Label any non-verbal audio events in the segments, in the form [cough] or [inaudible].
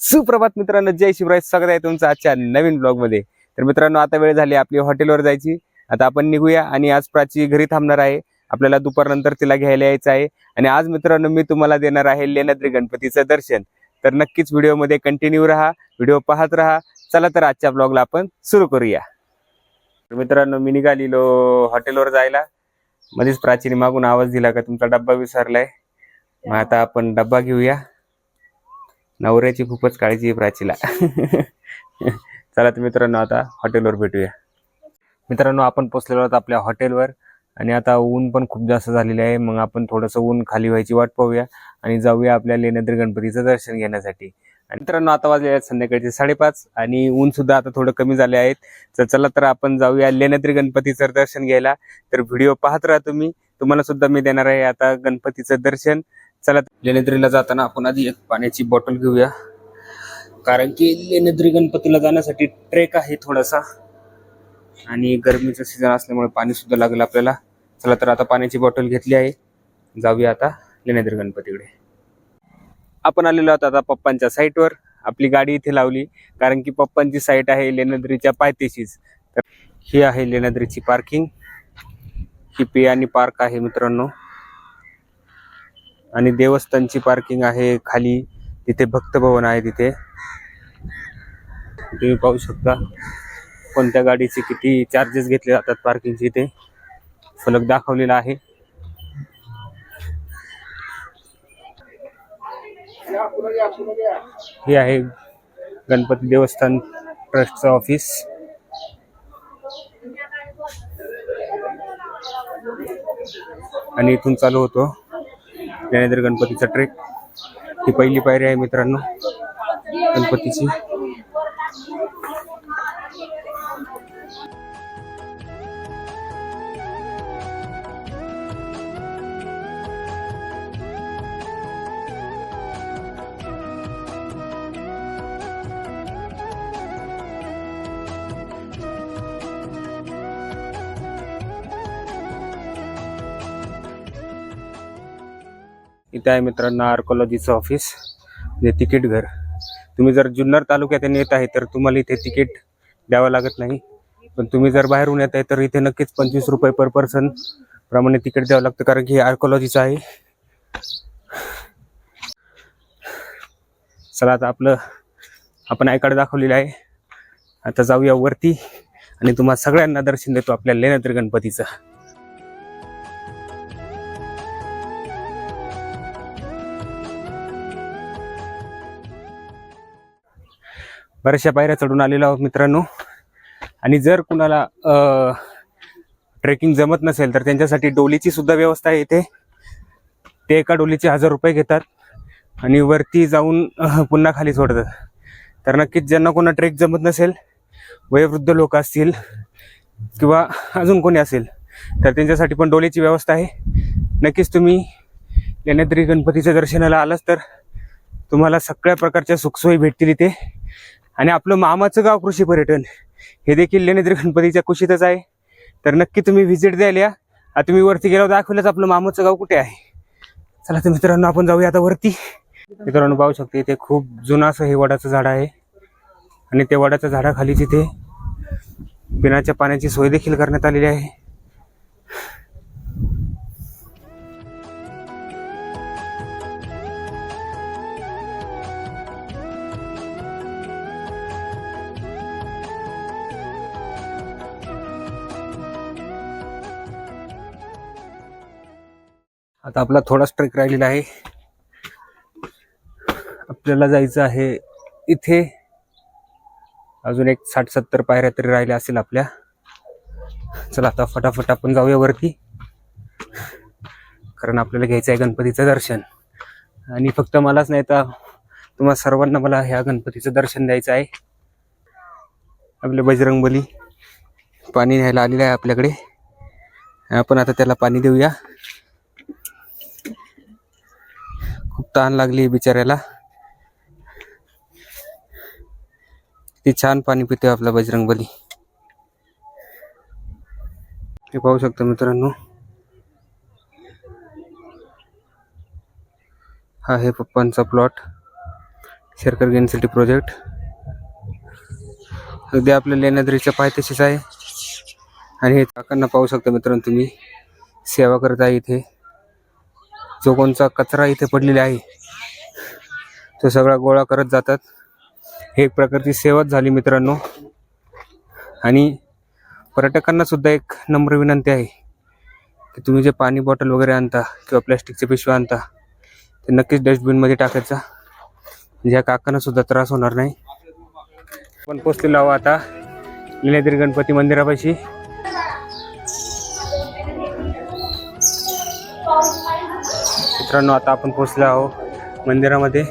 सुप्रभात मित्रांनो जय शिवराय. स्वागत आहे तुमचं आजच्या नवीन ब्लॉगमध्ये तर मित्रांनो आता वेळ झाली आपली हॉटेलवर जायची. आता आपण निघूया आणि आज प्राची घरी थांबणार आहे. आपल्याला दुपारनंतर तिला घ्यायला यायचं आहे. आणि आज मित्रांनो मी तुम्हाला देणार आहे लेण्याद्री गणपतीचं दर्शन. तर नक्कीच व्हिडिओमध्ये कंटिन्यू राहा व्हिडिओ पाहत राहा. चला तर आजच्या ब्लॉगला आपण सुरू करूया. तर मित्रांनो मी निघालेलो हॉटेलवर जायला. मध्येच प्राचीने मागून आवाज दिला का तुमचा डब्बा विसरलाय. मग आता आपण डब्बा घेऊया. नवऱ्याची खूपच काळजी आहे प्राचीला. [laughs] चला तर मित्रांनो आता हॉटेलवर भेटूया. मित्रांनो आपण पोचलेलो आहोत आपल्या हॉटेलवर आणि आता ऊन पण खूप जास्त झालेले आहे. मग आपण थोडंसं ऊन खाली व्हायची वाट पाहूया आणि जाऊया आपल्या लेण्याद्री गणपतीचं दर्शन घेण्यासाठी. आणि मित्रांनो आता वाजले आहेत संध्याकाळचे साडेपाच आणि ऊन सुद्धा आता थोडं कमी झाले आहेत. तर चला तर आपण जाऊया लेण्याद्री गणपतीचं दर्शन घ्यायला. तर व्हिडिओ पाहत राहा तुम्ही. तुम्हाला सुद्धा मी देणार आहे आता गणपतीचं दर्शन. चला लेण्याद्रीला जाताना आपण आधी एक पाण्याची बॉटल घेऊया. कारण की लेण्याद्री गणपतीला जाण्यासाठी ट्रेक आहे थोडासा. आणि गरमीचं सीझन असल्यामुळे पाणी सुद्धा लागेल आपल्याला. चला तर आता पाण्याची बॉटल घेतली आहे. जाऊया आता लेण्याद्री गणपतीकडे. आपण आलेलो आहोत आता पप्पांच्या साईटवर आपली गाडी इथे लावली. कारण की पप्पांची साईट आहे लेण्याद्रीच्या पायथ्याशीच. तर ही आहे लेण्याद्रीची पार्किंग ही पियानी पार्क आहे मित्रांनो. आणि देवस्थानची पार्किंग आहे खाली. तिथे भक्त भवन आहे तिथे. तुम्ही पाहू शकता कोणत्या गाडीचे किती चार्जेस घेतले जातात पार्किंगचे इथे. फलक दाखवलेला आहे. हे आहे गणपती देवस्थान ट्रस्टचं ऑफिस आणि इथून चालू होतो. ज्ञानेंद्र गणपतीचा ट्रेक ही पहिली पायरी आहे मित्रांनो गणपतीची. इथे आहे मित्रांनो आर्कोलॉजीचं ऑफिस म्हणजे तिकीट घर. तुम्ही जर जुन्नर तालुक्यात येत आहे तर तुम्हाला इथे तिकीट द्यावं लागत नाही. पण तुम्ही जर बाहेरून येत आहे तर इथे नक्कीच पंचवीस रुपये पर पर्सन प्रमाणे तिकीट द्यावं लागतं कारण की हे आर्कोलॉजीचं आहे. चला आता आपलं आपण आय कार्ड दाखवलेलं आहे. आता जाऊया वरती आणि तुम्हाला सगळ्यांना दर्शन देतो आपल्या लेण्याद्री गणपतीचं. बऱ्याचशा पायऱ्या चढून आलेलो आहोत मित्रांनो. आणि जर कुणाला ट्रेकिंग जमत नसेल तर त्यांच्यासाठी डोलीची सुद्धा व्यवस्था आहे इथे. ते एका डोलीचे हजार रुपये घेतात आणि वरती जाऊन पुन्हा खाली सोडतात. तर नक्कीच ज्यांना कोणा ट्रेक जमत नसेल वयोवृद्ध लोक असतील किंवा अजून कोणी असेल तर त्यांच्यासाठी पण डोलीची व्यवस्था आहे. नक्कीच तुम्ही लेण्याद्री गणपतीच्या दर्शनाला आलाच तर तुम्हाला सगळ्या प्रकारच्या सुखसोयी भेटतील इथे. आणि आपलं मामाचं गाव कृषी पर्यटन. हे देखील लेण्याद्री गणपतीच्या कुशीतच आहे. तर नक्की तुम्ही व्हिजिट द्यायला या. आता तुम्ही वरती गेल्यावर दाखवलंच आपलं मामाचं गाव कुठे आहे. चला तर मित्रांनो आपण जाऊया आता वरती. मित्रांनो पाहू शकते इथे खूप जुनं असं हे वडाचं झाड आहे. आणि ते वडाच्या झाडाखाली तिथे पिण्याच्या पाण्याची सोय देखील करण्यात आलेली आहे. आता आपला थोडाच ट्रेक राहिलेला आहे. आपल्याला जायचं आहे इथे. अजून एक साठ सत्तर पायऱ्या तरी राहिल्या असेल आपल्या. चला आता फटाफट आपण जाऊया वरती. कारण आपल्याला घ्यायचं आहे गणपतीचं दर्शन. आणि फक्त मलाच नाही तर तुम्हा सर्वांना मला ह्या गणपतीचं दर्शन द्यायचं आहे. आपले बजरंगबली पाणी न्यायला आलेलं आहे आपल्याकडे. आपण आता त्याला पाणी देऊया. खूप तहान लागली बिचाऱ्याला. किती छान पाणी पितो आपला बजरंग बली हे पाहू शकता मित्रांनो. हा आहे पप्पांचा plot Sherkar gain city project अगदी आपल्या लेण्याद्रीच्या पायथ्याशीच आहे. आणि हे काकांना पाहू शकता मित्रांनो तुम्ही. सेवा करत आहे इथे. जो कोणचा कचरा इथे पडलेला आहे तो सगळा गोळा करत जातात. हे एक प्रकारची सेवाच झाली मित्रांनो. आणि पर्यटकांना सुद्धा एक नम्र विनंती आहे की तुम्ही जे पाणी बॉटल वगैरे आणता किंवा प्लॅस्टिकचे पिशव्या आणता ते नक्कीच डस्टबिनमध्ये टाकायचा. म्हणजे ह्या काकांना सुद्धा त्रास होणार नाही. पण पोचलेलो आहोत आता. लिनेद्री गणपती मंदिरापाशी. मित्रांनो आता आपण पोचलो आहोत मंदिरामध्ये.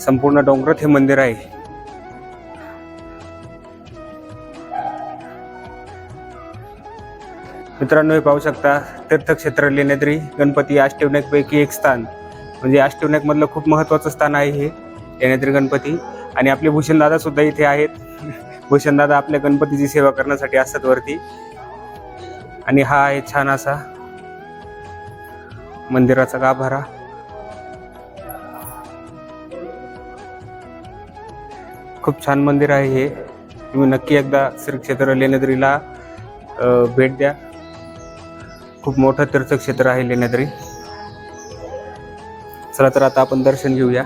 संपूर्ण डोंगरात हे मंदिर आहे. मित्रांनो हे पाहू शकता तीर्थक्षेत्र लेण्याद्री गणपती अष्टविनायकपैकी एक स्थान. म्हणजे अष्टविनायक मधलं खूप महत्वाचं स्थान आहे हे लेण्याद्री गणपती. आणि आपले भूषणदादा सुद्धा इथे आहेत. भूषणदादा आपल्या गणपतीची सेवा करण्यासाठी असतात वरती. आणि हा आहे छान असा मंदिराचा गाभारा खूप छान मंदिर आहे हे. तुम्ही नक्की एकदा श्री क्षेत्र लेण्याद्रीला भेट द्या. खूप मोठं तीर्थक्षेत्र आहे लेण्याद्री. चला तर आता आपण दर्शन घेऊया.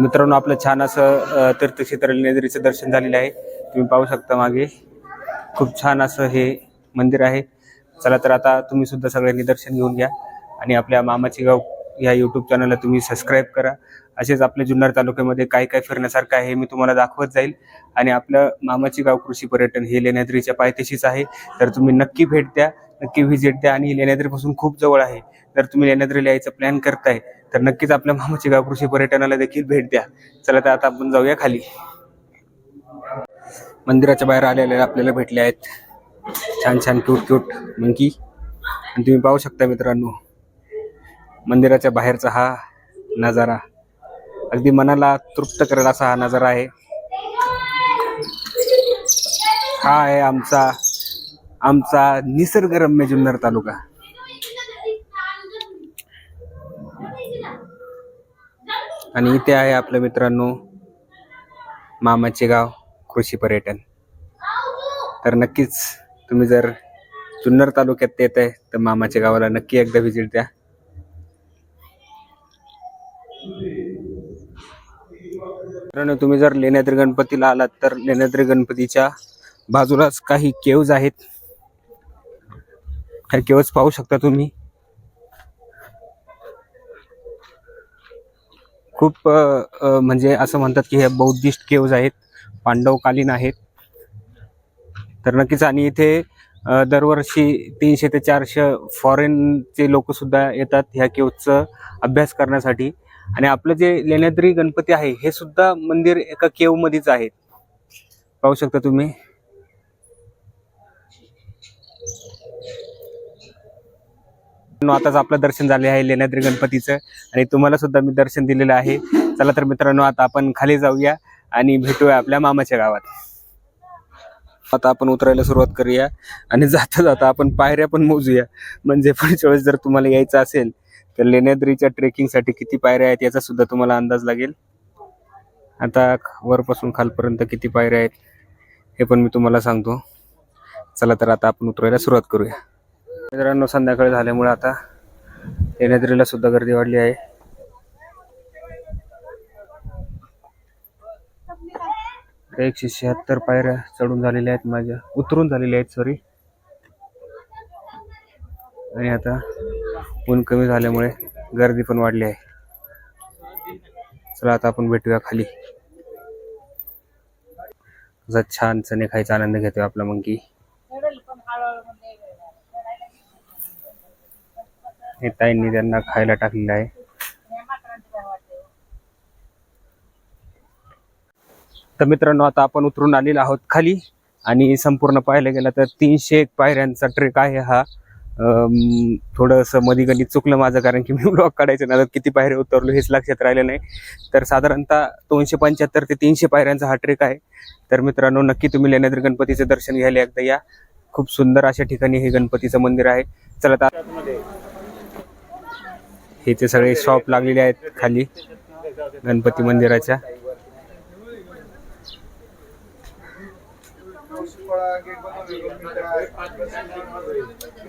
मित्रांनो आपलं छान असं तीर्थक्षेत्र लेण्याद्रीचं दर्शन झालेलं आहे. तुम्ही पाहू शकता मागे. खूप छान असं हे मंदिर आहे. चला तर आता तुम्ही सुद्धा सगळ्यांनी दर्शन घेऊन घ्या आणि आपल्या मामाची गाव या यूट्यूब चॅनलला तुम्ही सबस्क्राईब करा. असेच आपल्या जुन्नर तालुक्यामध्ये काय काय फिरण्यासारखं आहे हे मी तुम्हाला दाखवत जाईल. आणि आपलं मामाची गाव कृषी पर्यटन हे लेण्याद्रीच्या पायथ्याशीच आहे. तर तुम्ही नक्की भेट द्या. नक्की व्हिजिट द्या आणि लेण्याद्रीपासून खूप जवळ आहे. जर तुम्ही लेण्याद्रीला यायचं प्लॅन करताय तर नक्कीच आपल्या मामाची गाव कृषी पर्यटनाला देखील भेट द्या. चला तर आता आपण जाऊया खाली. मंदिराच्या बाहेर आलेले आपल्याला भेटले आहेत. छान छान क्यूट क्यूट मंकी आणि तुम्ही पाहू शकता मित्रांनो मंदिराच्या बाहेरचा हा नजारा. अगदी मनाला तृप्त करेल असा हा नजारा आहे. हा आहे आमचा आमचा निसर्गरम्य जुन्नर तालुका. आणि इथे आहे आपल्या मित्रांनो मामाचे गाव कृषी पर्यटन. तर नक्कीच तुम्ही जर जुन्नर तालुक्यात येत आहे तर मामाच्या गावाला नक्की एकदा व्हिजिट द्या. मित्रांनो तुम्ही जर लेण्याद्री गणपतीला आलात तर लेण्याद्री गणपतीच्या बाजूलाच काही केव्ज आहेत. ह्या केव्ज पाहू शकता तुम्ही. खूप म्हणजे असं म्हणतात की हे बौद्धिस्ट केव्ज आहेत पांडवकालीन आहेत. तर नक्कीच आणि इथे दरवर्षी तीनशे ते चारशे फॉरेनचे लोकसुद्धा येतात ह्या केव्जचं अभ्यास करण्यासाठी. आणि आपलं जे लेण्याद्री गणपती आहे हे सुद्धा मंदिर एका केवमध्येच आहे पाहू शकता तुम्ही. आताच आपलं दर्शन झाले आहे लेण्याद्री गणपतीचं आणि तुम्हाला सुद्धा मी दर्शन दिलेलं आहे. चला तर मित्रांनो आता आपण खाली जाऊया आणि भेटूया आपल्या मामाच्या गावात. आता आपण उतरायला सुरुवात करूया आणि जाता जाता आपण पायऱ्या पण मोजूया. म्हणजे पुढच्या वेळेस जर तुम्हाला यायचं असेल तर लेण्याद्रीच्या ट्रेकिंगसाठी किती पायऱ्या आहेत याचा सुद्धा तुम्हाला अंदाज लागेल. आता वरपासून खालपर्यंत किती पायऱ्या आहेत हे पण मी तुम्हाला सांगतो. चला तर आता आपण उतरायला सुरुवात करूया. मित्रांनो संध्याकाळी झाल्यामुळे आता लेण्याद्रीला सुद्धा गर्दी वाढली आहे. एकशे शहात्तर पायऱ्या चढून झालेल्या आहेत माझ्या. उतरून झालेल्या आहेत सॉरी आणि आता ऊन कमी झाल्यामुळे गर्दी पण वाढली आहे. चला आता आपण भेटूया खाली. असा छान चणे खायचा आनंद घेतोय आपला मंकी. हे ताईंनी त्यांना खायला टाकलेलं आहे. तर मित्रांनो आता आपण उतरून आलेलो आहोत खाली आणि संपूर्ण पाहायला गेलं तर तीनशे एक पायऱ्यांचा ट्रेक आहे हा. अम, थोडंसं मधी गणित चुकलं माझं कारण की मी ब्लॉक काढायचं ना किती पायऱ्या उतरलो हेच लक्षात राहिलं नाही. तर साधारणतः दोनशे पंच्याहत्तर ते तीनशे पायऱ्यांचा हा ट्रेक आहे. तर मित्रांनो नक्की तुम्ही लेण्याद्री गणपतीचं दर्शन घ्यायला एकदा या. खूप सुंदर अशा ठिकाणी हे गणपतीचं मंदिर आहे. चला आता हे ते सगळे शॉप लागलेले आहेत खाली गणपती मंदिराच्या.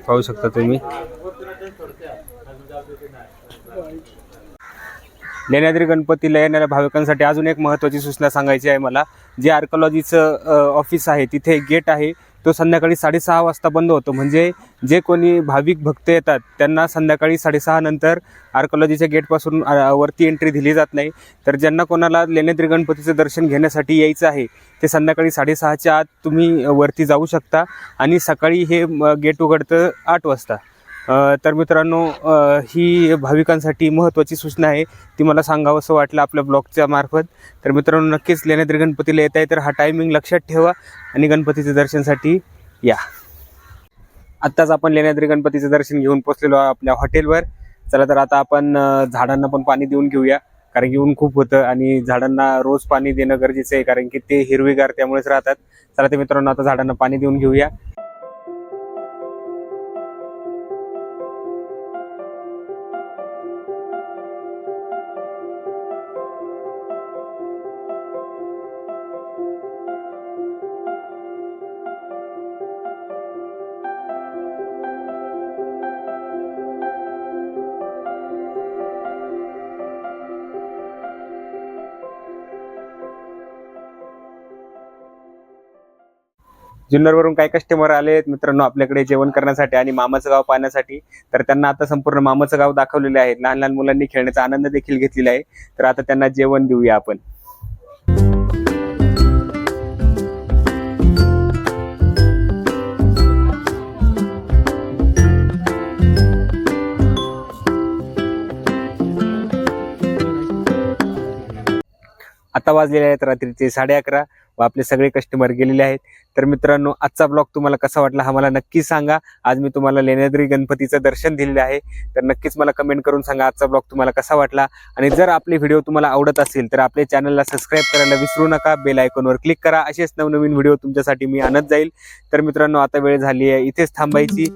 पाहू शकता तुम्ही. लेण्याद्री गणपतीला येणाऱ्या भाविकांसाठी अजून एक महत्त्वाची सूचना सांगायची आहे मला. जे आर्कोलॉजीचं ऑफिस आहे तिथे एक गेट आहे. तो संध्याकाळी साडेसहा वाजता बंद होतो. म्हणजे जे कोणी भाविक भक्त येतात त्यांना संध्याकाळी साडेसहा नंतर आर्कोलॉजीच्या गेटपासून वरती एंट्री दिली जात नाही. तर ज्यांना कोणाला लेण्याद्री गणपतीचं दर्शन घेण्यासाठी यायचं आहे ते संध्याकाळी साडेसहाच्या आत तुम्ही वरती जाऊ शकता. आणि सकाळी हे गेट उघडतं आठ वाजता. तर मित्रांनो ही भाविकांसाठी महत्त्वाची सूचना आहे. ती मला सांगावं असं वाटलं आपल्या ब्लॉगच्या मार्फत. तर मित्रांनो नक्कीच लेण्याद्री गणपतीला येत आहे तर हा टायमिंग लक्षात ठेवा आणि गणपतीच्या दर्शनासाठी या. आत्ताच आपण लेण्याद्री गणपतीचं दर्शन घेऊन पोचलेलो आपल्या हॉटेलवर. चला तर आता आपण झाडांना पण पाणी देऊन घेऊया कारण की ऊन खूप होतं आणि झाडांना रोज पाणी देणं गरजेचं आहे कारण की ते हिरवीगार त्यामुळेच राहतात. चला ते मित्रांनो आता झाडांना पाणी देऊन घेऊया. जुन्नरवरून काही कस्टमर आले आहेत मित्रांनो आपल्याकडे जेवण करण्यासाठी आणि मामाचं गाव पाहण्यासाठी तर त्यांना आता संपूर्ण मामाचं गाव दाखवलेले आहे. लहान लहान मुलांनी खेळण्याचा आनंद देखील घेतलेला आहे. तर आता त्यांना जेवण देऊया आपण. आता वाजलेले आहेत रात्रीचे साडे अकरा व आपले सगळे कस्टमर गेलेले आहेत. तर मित्रांनो आजचा ब्लॉग तुम्हाला कसा वाटला हा मला नक्की सांगा. आज मी तुम्हाला लेण्याद्री गणपतीचं दर्शन दिलेलं आहे. तर नक्कीच मला कमेंट करून सांगा आजचा ब्लॉग तुम्हाला कसा वाटला. आणि जर आपले व्हिडिओ तुम्हाला आवडत असेल तर आपल्या चॅनलला सबस्क्राईब करायला विसरू नका. बेल आयकॉनवर क्लिक करा. असेच नवनवीन व्हिडिओ तुमच्यासाठी मी आणत जाईल. तर मित्रांनो आता वेळ झाली आहे. इथेच थांबायची.